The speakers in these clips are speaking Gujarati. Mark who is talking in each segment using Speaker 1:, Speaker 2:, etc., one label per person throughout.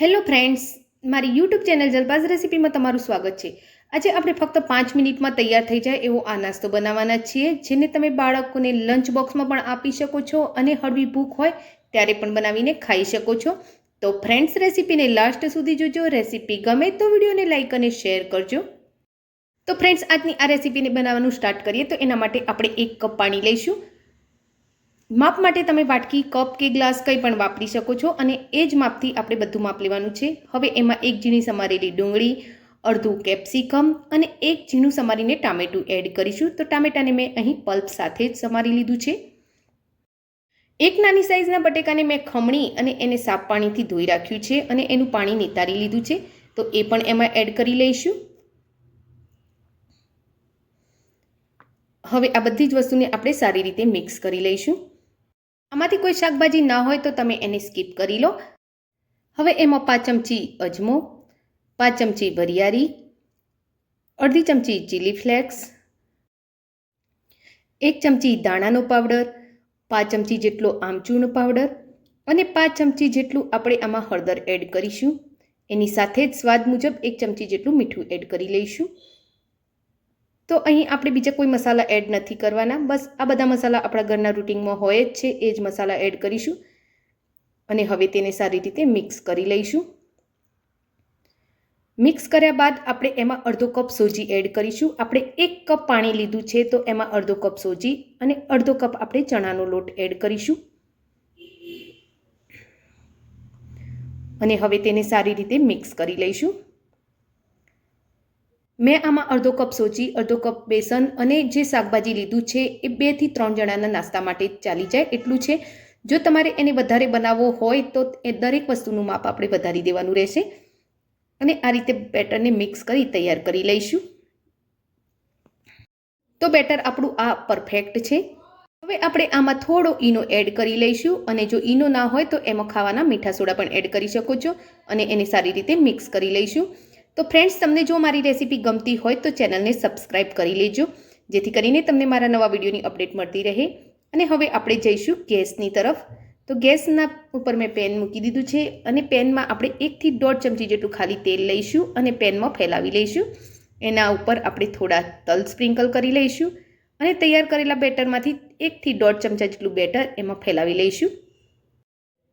Speaker 1: હેલો ફ્રેન્ડ્સ મારી યુટ્યુબ ચેનલ જલબાઝ રેસિપીમાં તમારું સ્વાગત છે. આજે આપણે ફક્ત પાંચ મિનિટમાં તૈયાર થઈ જાય એવો આ નાસ્તો બનાવવાના છીએ, જેને તમે બાળકોને લંચ બોક્સમાં પણ આપી શકો છો અને હળવી ભૂખ હોય ત્યારે પણ બનાવીને ખાઈ શકો છો. તો ફ્રેન્ડ્સ રેસીપીને લાસ્ટ સુધી જોજો. રેસીપી ગમે તો વિડીયોને લાઇક અને શેર કરજો. તો ફ્રેન્ડ્સ આજની આ રેસીપીને બનાવવાનું સ્ટાર્ટ કરીએ. તો એના માટે આપણે એક કપ પાણી લઈશું. માપ માટે તમે વાટકી, કપ કે ગ્લાસ કંઈ પણ વાપરી શકો છો અને એ જ માપથી આપણે બધું માપ લેવાનું છે. હવે એમાં એક ઝીણી સમારેલી ડુંગળી, અડધું કેપ્સિકમ અને એક ઝીણું સમારીને ટામેટું એડ કરીશું. તો ટામેટાને મેં અહીં પલ્પ સાથે જ સમારી લીધું છે. એક નાની સાઇઝના બટેકાને મેં ખમણી અને એને સાફ પાણીથી ધોઈ રાખ્યું છે અને એનું પાણી નિતારી લીધું છે. તો એ પણ એમાં એડ કરી લઈશું. હવે આ બધી જ વસ્તુને આપણે સારી રીતે મિક્સ કરી લઈશું. આમાંથી કોઈ શાકભાજી ના હોય તો તમે એને સ્કીપ કરી લો. હવે એમાં પાંચ ચમચી અજમો, પાંચ ચમચી વરિયાળી, અડધી ચમચી ચીલી ફ્લેક્સ એક ચમચી દાણાનો પાવડર, પાંચ ચમચી જેટલો આમચૂરનો પાવડર અને પાંચ ચમચી જેટલું આપણે આમાં હળદર એડ કરીશું. એની સાથે જ સ્વાદ મુજબ એક ચમચી જેટલું મીઠું એડ કરી લઈશું. તો અહીં આપણે બીજા કોઈ મસાલા એડ નથી કરવાના. બસ આ બધા મસાલા આપણા ઘરના રૂટિનમાં હોય જ છે, એ જ મસાલા એડ કરીશું. અને હવે તેને સારી રીતે મિક્સ કરી લઈશું. મિક્સ કર્યા બાદ આપણે એમાં અડધો કપ સોજી એડ કરીશું. આપણે એક કપ પાણી લીધું છે, તો એમાં અડધો કપ સોજી અને અડધો કપ આપણે ચણાનો લોટ એડ કરીશું. અને હવે તેને સારી રીતે મિક્સ કરી લઈશું. મેં આમાં અડધો કપ સોજી, અડધો કપ બેસન અને જે શાકભાજી લીધું છે એ બેથી ત્રણ જણાના નાસ્તા માટે ચાલી જાય એટલું છે. જો તમારે એને વધારે બનાવવો હોય તો એ દરેક વસ્તુનું માપ આપણે વધારી દેવાનું રહેશે. અને આ રીતે બેટરને મિક્સ કરી તૈયાર કરી લઈશું. તો બેટર આપણું આ પરફેક્ટ છે. હવે આપણે આમાં થોડો ઈનો એડ કરી લઈશું અને જો ઈનો ના હોય તો એમાં ખાવાના મીઠા સોડા પણ એડ કરી શકો છો અને એને સારી રીતે મિક્સ કરી લઈશું. તો ફ્રેન્ડ્સ તમને જો મારી રેસીપી ગમતી હોય તો ચેનલને સબસ્ક્રાઈબ કરી લેજો, જેથી કરીને તમને મારા નવા વિડીયોની અપડેટ મળતી રહે. અને હવે આપણે જઈશું ગેસની તરફ. તો ગેસના ઉપર મેં પેન મૂકી દીધું છે અને પેનમાં આપણે એકથી દોઢ ચમચી જેટલું ખાલી તેલ લઈશું અને પેનમાં ફેલાવી લઈશું. એના ઉપર આપણે થોડા તલ સ્પ્રિંકલ કરી લઈશું અને તૈયાર કરેલા બેટરમાંથી એકથી દોઢ ચમચા જેટલું બેટર એમાં ફેલાવી લઈશું.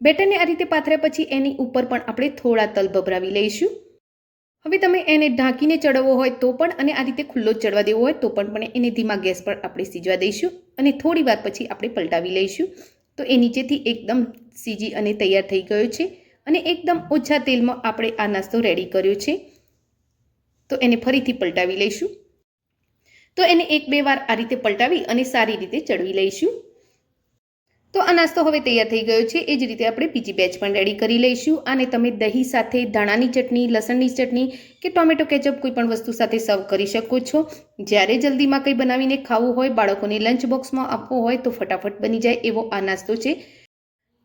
Speaker 1: બેટરને આ રીતે પાથર્યા પછી એની ઉપર પણ આપણે થોડા તલ ભભરાવી લઈશું. હવે તમે એને ઢાંકીને ચડવવો હોય તો પણ અને આ રીતે ખુલ્લો જ ચડવા દેવો હોય તો પણ પણ એને ધીમા ગેસ પર આપણે સીજવા દઈશું અને થોડી વાર પછી આપણે પલટાવી લઈશું. તો એ નીચેથી એકદમ સીજી અને તૈયાર થઈ ગયો છે અને એકદમ ઓછા તેલમાં આપણે આ નાસ્તો રેડી કર્યો છે. તો એને ફરીથી પલટાવી લઈશું. તો એને એક બે વાર આ રીતે પલટાવી અને સારી રીતે ચડવી લઈશું. તો આ નાસ્તો હવે તૈયાર થઈ ગયો છે. એ જ રીતે આપણે બીજી બેચ પણ રેડી કરી લઈશું. અને તમે દહીં સાથે ધાણાની ચટણી, લસણની ચટણી કે ટોમેટો કેચઅપ કોઈ પણ વસ્તુ સાથે સર્વ કરી શકો છો. જ્યારે જલ્દીમાં કંઈ બનાવીને ખાવું હોય, બાળકોને લંચ બોક્સમાં આપવો હોય, તો ફટાફટ બની જાય એવો આ નાસ્તો છે.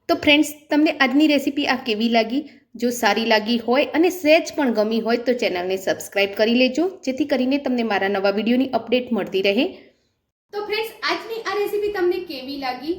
Speaker 1: તો ફ્રેન્ડ્સ તમને આજની રેસીપી આ કેવી લાગી? જો સારી લાગી હોય અને સહેજ પણ ગમી હોય, તો ચેનલને સબસ્ક્રાઈબ કરી લેજો. જેથી કરીને તમને મારા નવા વિડીયોની અપડેટ મળતી રહે. તો ફ્રેન્ડ્સ આજની આ રેસીપી તમને કેવી લાગી?